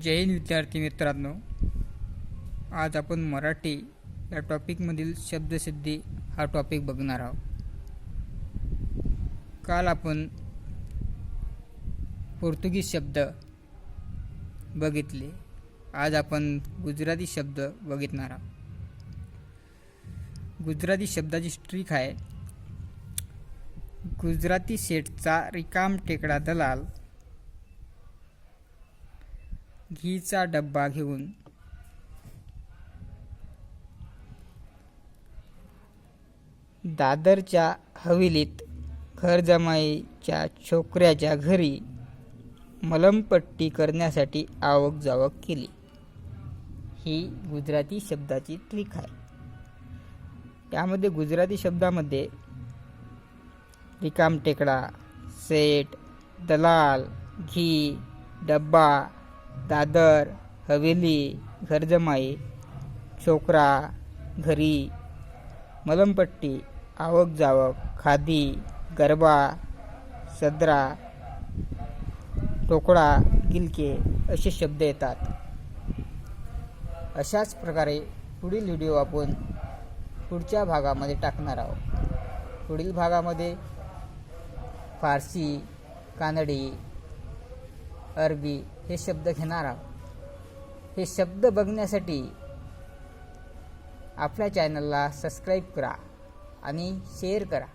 जय हिंद विद्यार्थी मित्रांनो. आज आपण मराठी या टॉपिकमधील शब्दसिद्धी हा टॉपिक बघणार आहोत. काल आपण पोर्तुगीज शब्द बघितले. आज आपण गुजराती शब्द बघितणार आहोत. गुजराती शब्दाची स्ट्रीक आहे गुजराती सेटचा रिकाम टेकडा दलाल घीचा डब्बा घेऊन. दादरच्या हवेलीत घरजमाईच्या छोकऱ्याच्या घरी मलमपट्टी करण्यासाठी आवक जावक केली. ही गुजराती शब्दाची ट्रिक आहे. त्यामध्ये गुजराती शब्दामध्ये रिकाम टेकडा सेट दलाल घी डब्बा दादर हवेली घरजमाई छोकरा घरी मलमपट्टी आवक जावक खादी गरबा सदरा टोकडा गिलके असे शब्द येतात. अशाच प्रकारे पुढील व्हिडिओ आपण पुढच्या भागामध्ये टाकणार आहोत. पुढील भागामध्ये फारसी कानडी अरबी हे शब्द घेणार आहोत. हे शब्द बघण्यासाठी आपल्या चॅनलला सबस्क्राईब करा आणि शेअर करा.